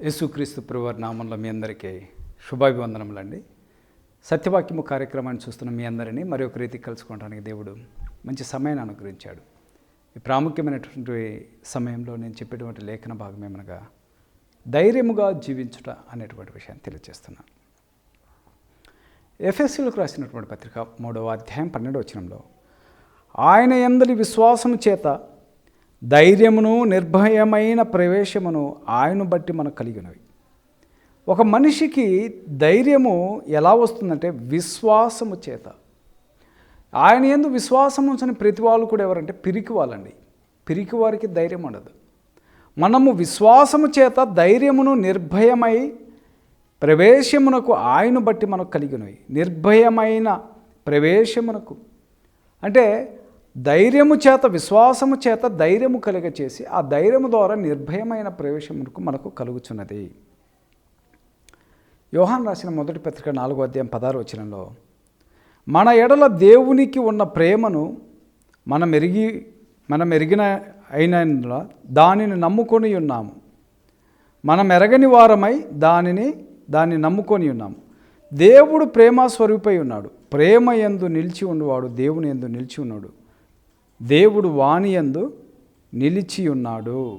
యేసుక్రీస్తు ప్రభువారి నామంలో మీ అందరికీ శుభాభివందనములండి. సత్యవాక్యము కార్యక్రమాన్ని చూస్తున్న మీ అందరినీ మరి ఒక రీతి కలుసుకోవడానికి దేవుడు మంచి సమయాన్ని అనుగ్రహించాడు. ఈ ప్రాముఖ్యమైనటువంటి సమయంలో నేను చెప్పేటువంటి లేఖన భాగం ఏమనగా ధైర్యముగా జీవించుట అనేటువంటి విషయాన్ని తెలియజేస్తున్నాను ఎఫ్ఎస్సీలకు రాసినటువంటి పత్రిక మూడవ అధ్యాయం పన్నెండవ వచనంలో ఆయన ఎందలి విశ్వాసము చేత ధైర్యమును నిర్భయమైన ప్రవేశమును ఆయన బట్టి మనకు కలిగినవి. ఒక మనిషికి ధైర్యము ఎలా వస్తుందంటే విశ్వాసము చేత. ఆయన ఎందు విశ్వాసం ఉంచని ప్రతి వాళ్ళు కూడా ఎవరంటే పిరికి వాళ్ళండి. పిరికి వారికి ధైర్యం ఉండదు. మనము విశ్వాసము చేత ధైర్యమును నిర్భయమై ప్రవేశమునకు ఆయన బట్టి మనకు కలిగినవి. నిర్భయమైన ప్రవేశమునకు. అంటే ధైర్యము చేత విశ్వాసము చేత ధైర్యము కలిగ చేసి ఆ ధైర్యము ద్వారా నిర్భయమైన ప్రవేశమునకు మనకు కలుగుచున్నది. యోహాన్ రాసిన మొదటి పత్రిక నాలుగో అధ్యాయం పదహారు వచనంలో మన ఎడల దేవునికి ఉన్న ప్రేమను మనం ఎరిగి మనం ఎరిగిన అయిన దానిని నమ్ముకొని ఉన్నాము. మనం ఎరగని వారమై దానిని దాన్ని నమ్ముకొని ఉన్నాము. దేవుడు ప్రేమ స్వరూపై ఉన్నాడు. ప్రేమ ఎందు నిలిచి ఉన్నవాడు దేవుని ఎందు నిలిచి ఉన్నాడు. దేవుడు వాణియందు నిలిచి ఉన్నాడు.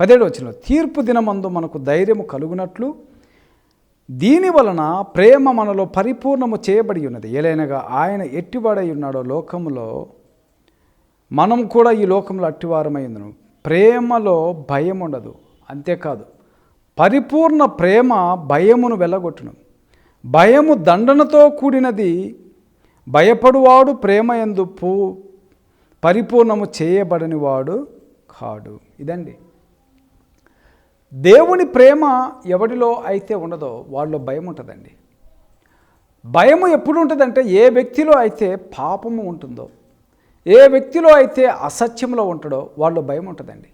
పదేడు వచ్చిన తీర్పు దినమందు మనకు ధైర్యము కలుగునట్లు దీని వలన ప్రేమ మనలో పరిపూర్ణము చేయబడి ఉన్నది. ఏలైనగా ఆయన ఎట్టివాడై ఉన్నాడో లోకములో మనం కూడా ఈ లోకంలో అట్టివారమైందను ప్రేమలో భయం ఉండదు. అంతేకాదు పరిపూర్ణ ప్రేమ భయమును వెళ్ళగొట్టును భయము దండనతో కూడినది భయపడువాడు ప్రేమ ఎందు పూ పరిపూర్ణము చేయబడని వాడు కాడు. ఇదండి. దేవుని ప్రేమ ఎవడిలో అయితే ఉండదో వాళ్ళలో భయం ఉంటుందండి. భయము ఎప్పుడు ఉంటుందంటే ఏ వ్యక్తిలో అయితే పాపము ఉంటుందో ఏ వ్యక్తిలో అయితే అసత్యంలో ఉంటాడో వాళ్ళు భయం ఉంటుందండి.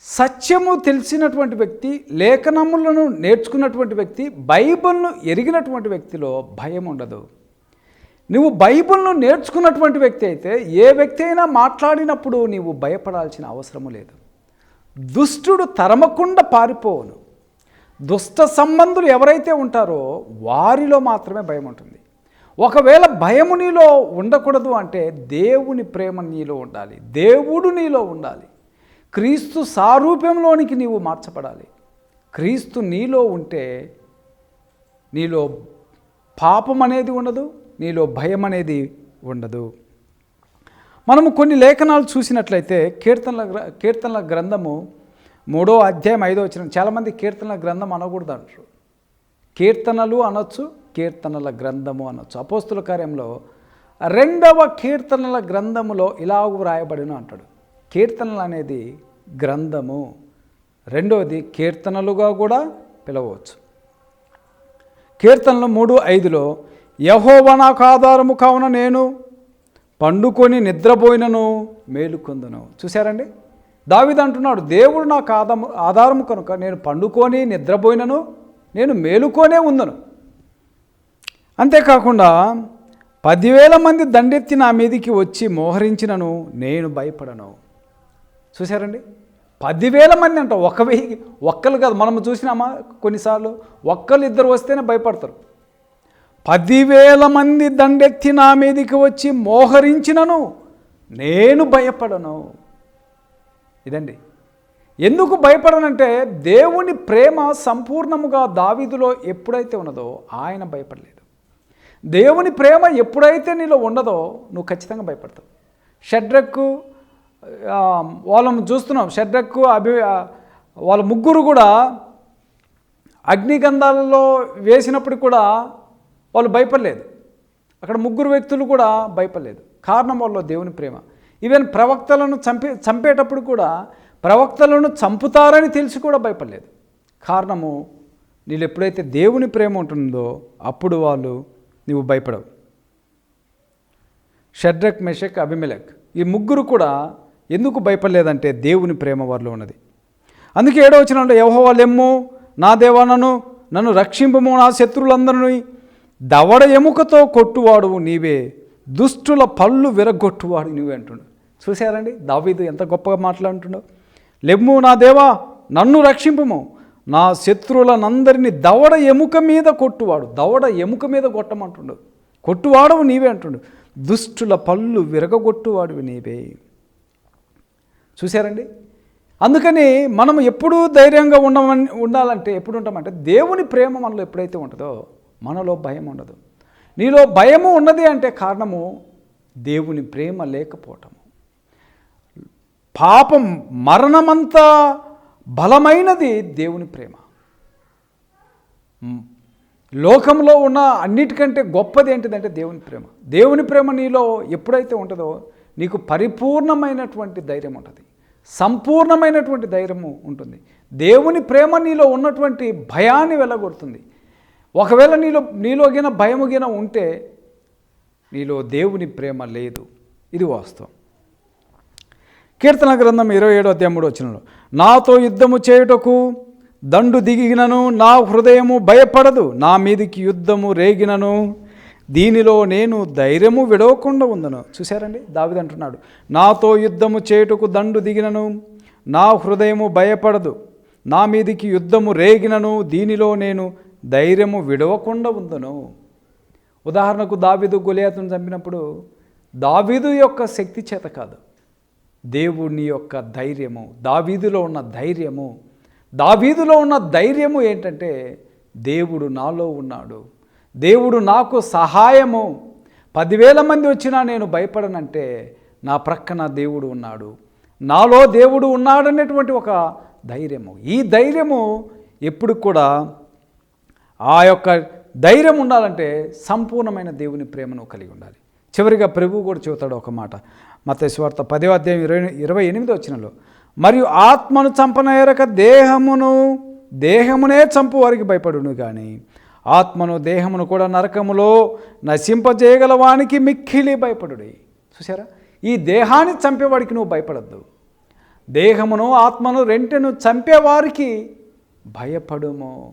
సత్యము తెలిసినటువంటి వ్యక్తి లేఖనములను నేర్చుకున్నటువంటి వ్యక్తి బైబిల్ను ఎరిగినటువంటి వ్యక్తిలో భయం ఉండదు. నువ్వు బైబిల్ను నేర్చుకున్నటువంటి వ్యక్తి అయితే ఏ వ్యక్తి అయినా మాట్లాడినప్పుడు నీవు భయపడాల్సిన అవసరము లేదు. దుష్టుడు తరమకుండా పారిపోవును. దుష్ట సంబంధులు ఎవరైతే ఉంటారో వారిలో మాత్రమే భయం ఉంటుంది. ఒకవేళ భయము నీలో ఉండకూడదు అంటే దేవుని ప్రేమ నీలో ఉండాలి. దేవుడు నీలో ఉండాలి. క్రీస్తు సారూప్యంలోనికి నీవు మార్చబడాలి. క్రీస్తు నీలో ఉంటే నీలో పాపం అనేది ఉండదు నీలో భయం అనేది ఉండదు. మనము కొన్ని లేఖనాలు చూసినట్లయితే కీర్తనల కీర్తనల గ్రంథము మూడో అధ్యాయం ఐదో వచ్చిన చాలామంది కీర్తనల గ్రంథం అనకూడదు అంటారు. కీర్తనలు అనొచ్చు కీర్తనల గ్రంథము అనొచ్చు. అపోస్తుల కార్యంలో రెండవ కీర్తనల గ్రంథములో ఇలాగు వ్రాయబడిన అంటాడు. కీర్తనలు అనేది గ్రంథము. రెండవది కీర్తనలుగా కూడా పిలవచ్చు. కీర్తనలు మూడు ఐదులో యహోవ నాకు ఆధారము కావున నేను పండుకొని నిద్రపోయినను మేలుకొందను. చూశారండి? దావిద అంటున్నాడు దేవుడు నాకు ఆదము ఆధారము కనుక నేను పండుకొని నిద్రపోయినను నేను మేలుకొనే ఉందను. అంతేకాకుండా పదివేల మంది దండెత్తి నా మీదికి వచ్చి మోహరించినను నేను భయపడను. చూశారండి? పదివేల మంది అంట ఒక వెయ్యి ఒక్కరు కాదు మనం చూసినామా కొన్నిసార్లు? ఒక్కరు ఇద్దరు వస్తేనే భయపడతారు. పదివేల మంది దండెత్తి నా మీదికి వచ్చి మోహరించినను నేను భయపడను. ఇదండి. ఎందుకు భయపడనంటే దేవుని ప్రేమ సంపూర్ణముగా దావీదులో ఎప్పుడైతే ఉన్నదో ఆయన భయపడలేదు. దేవుని ప్రేమ ఎప్పుడైతే నీలో ఉండదో నువ్వు ఖచ్చితంగా భయపడతావు. షడ్రక్కు వాళ్ళం చూస్తున్నాం. షడ్రక్కు అభి వాళ్ళ ముగ్గురు కూడా అగ్నిగంధాలలో వేసినప్పుడు కూడా వాళ్ళు భయపడలేదు. అక్కడ ముగ్గురు వ్యక్తులు కూడా భయపడలేదు. కారణం వాళ్ళు దేవుని ప్రేమ. ఈవెన్ ప్రవక్తలను చంపే చంపేటప్పుడు కూడా ప్రవక్తలను చంపుతారని తెలిసి కూడా భయపడలేదు. కారణము నీళ్ళు ఎప్పుడైతే దేవుని ప్రేమ ఉంటుందో అప్పుడు వాళ్ళు నువ్వు భయపడవు. షడ్రక్ మెషక్ అభిమెలక్ ఈ ముగ్గురు కూడా ఎందుకు భయపడలేదంటే దేవుని ప్రేమ వారిలో ఉన్నది. అందుకే ఏడో వచ్చిన నా దేవా నన్ను నన్ను రక్షింపము నా శత్రువులందరినీ దవడ ఎముకతో కొట్టువాడు నీవే దుష్టుల పళ్ళు విరగొట్టువాడు నీవే అంటుండు చూశారండి? దావీదు ఎంత గొప్పగా మాట్లాడుతున్నావు లెమ్ము నా దేవా నన్ను రక్షింపము. నా శత్రువులనందరినీ దవడ ఎముక మీద కొట్టువాడు. దవడ ఎముక మీద కొట్టమంటుండు. కొట్టువాడవు నీవే అంటుండు. దుష్టుల పళ్ళు విరగగొట్టువాడివి నీవే. చూశారండి? అందుకని మనం ఎప్పుడూ ధైర్యంగా ఉండమని ఉండాలంటే ఎప్పుడు ఉంటామంటే దేవుని ప్రేమ మనలో ఎప్పుడైతే ఉంటుందో మనలో భయం ఉండదు. నీలో భయము ఉన్నది అంటే కారణము దేవుని ప్రేమ లేకపోవటము. పాపం మరణమంతా బలమైనది దేవుని ప్రేమ. లోకంలో ఉన్న అన్నిటికంటే గొప్పది ఏంటిదంటే దేవుని ప్రేమ. దేవుని ప్రేమ నీలో ఎప్పుడైతే ఉంటుందో నీకు పరిపూర్ణమైనటువంటి ధైర్యం ఉంటుంది. సంపూర్ణమైనటువంటి ధైర్యము ఉంటుంది. దేవుని ప్రేమ నీలో ఉన్నటువంటి భయాన్ని వెళ్ళగొడుతుంది ఒకవేళ నీలో నీలో గిన ఉంటే నీలో దేవుని ప్రేమ లేదు. ఇది వాస్తవం. కీర్తన గ్రంథం ఇరవై ఏడో అధ్యాయముడు వచ్చినలో నాతో యుద్ధము చేయుటకు దండు దిగినను నా హృదయము భయపడదు నా మీదికి యుద్ధము రేగినను దీనిలో నేను ధైర్యము విడవకుండా ఉందను. చూశారండి? దావిది అంటున్నాడు నాతో యుద్ధము చేయుటకు దండు దిగినను నా హృదయము భయపడదు నా మీదికి యుద్ధము రేగినను దీనిలో నేను ధైర్యము విడవకుండా ఉందను. ఉదాహరణకు దావీదు గొలియాతును చంపినప్పుడు దావీదు యొక్క శక్తి చేత కాదు. దేవుని యొక్క ధైర్యము దావీదులో ఉన్న ధైర్యము దావీదులో ఉన్న ధైర్యము ఏంటంటే దేవుడు నాలో ఉన్నాడు. దేవుడు నాకు సహాయము. పదివేల మంది వచ్చినా నేను భయపడనంటే నా ప్రక్కన దేవుడు ఉన్నాడు. నాలో దేవుడు ఉన్నాడనేటువంటి ఒక ధైర్యము. ఈ ధైర్యము ఎప్పుడు కూడా ఆ యొక్క ధైర్యం ఉండాలంటే సంపూర్ణమైన దేవుని ప్రేమను కలిగి ఉండాలి. చివరిగా ప్రభువు కూడా చెబుతాడు ఒక మాట. మతేశ్వార్త పదో అధ్యాయం ఇరవై ఇరవై ఎనిమిది వచ్చినలో మరియు ఆత్మను చంపనేరక దేహమును దేహమునే చంపు వారికి భయపడును కానీ ఆత్మను దేహమును కూడా నరకములో నశింపజేయగల వానికి మిక్కిలి భయపడుడి. చూసారా ఈ దేహాన్ని చంపేవాడికి నువ్వు భయపడద్దు. దేహమును ఆత్మను రెంటను చంపేవారికి భయపడుము.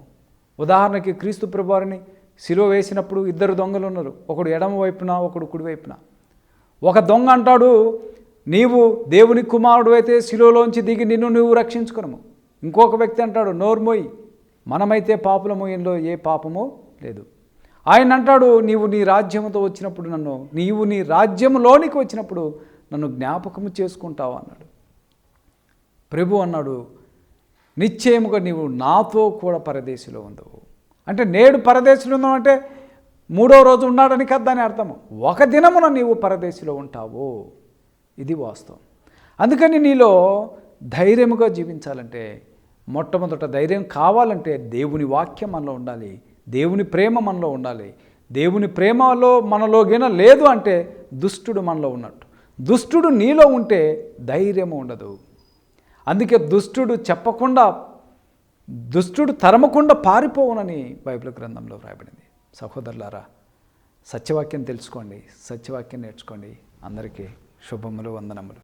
ఉదాహరణకి క్రీస్తు ప్రభువారిని శిలువ వేసినప్పుడు ఇద్దరు దొంగలు ఉన్నారు. ఒకడు ఎడమ వైపున ఒకడు కుడి వైపున. ఒక దొంగ అంటాడు నీవు దేవుని కుమారుడు అయితే శిలువలోంచి దిగి నిన్ను నువ్వు రక్షించుకునము. ఇంకొక వ్యక్తి అంటాడు నోర్మోయి మనమైతే పాపులము ఇంట్లో ఏ పాపమో లేదు. ఆయన అంటాడు నీవు నీ రాజ్యముతో వచ్చినప్పుడు నన్ను నీవు నీ రాజ్యములోనికి వచ్చినప్పుడు నన్ను జ్ఞాపకము చేసుకుంటావు అన్నాడు. ప్రభు అన్నాడు నిశ్చయముగా నీవు నాతో కూడా పరదేశిలో ఉండవు అంటే నేడు పరదేశిలో ఉన్నావు అంటే మూడో రోజు ఉన్నాడని కదా దాని అర్థము. ఒక దినమున నీవు పరదేశిలో ఉంటావు. ఇది వాస్తవం. అందుకని నీలో ధైర్యముగా జీవించాలంటే మొట్టమొదట ధైర్యం కావాలంటే దేవుని వాక్యం మనలో ఉండాలి. దేవుని ప్రేమ మనలో ఉండాలి. దేవుని ప్రేమలో మనలో లేదు అంటే దుష్టుడు మనలో ఉన్నట్టు. దుష్టుడు నీలో ఉంటే ధైర్యము ఉండదు. అందుకే దుష్టుడు చెప్పకుండా దుష్టుడు తరమకుండా పారిపోవునని బైబిల్ గ్రంథంలో వ్రాయబడింది. సహోదరులారా సత్యవాక్యం తెలుసుకోండి సత్యవాక్యం నేర్చుకోండి. అందరికీ శుభములు వందనములు.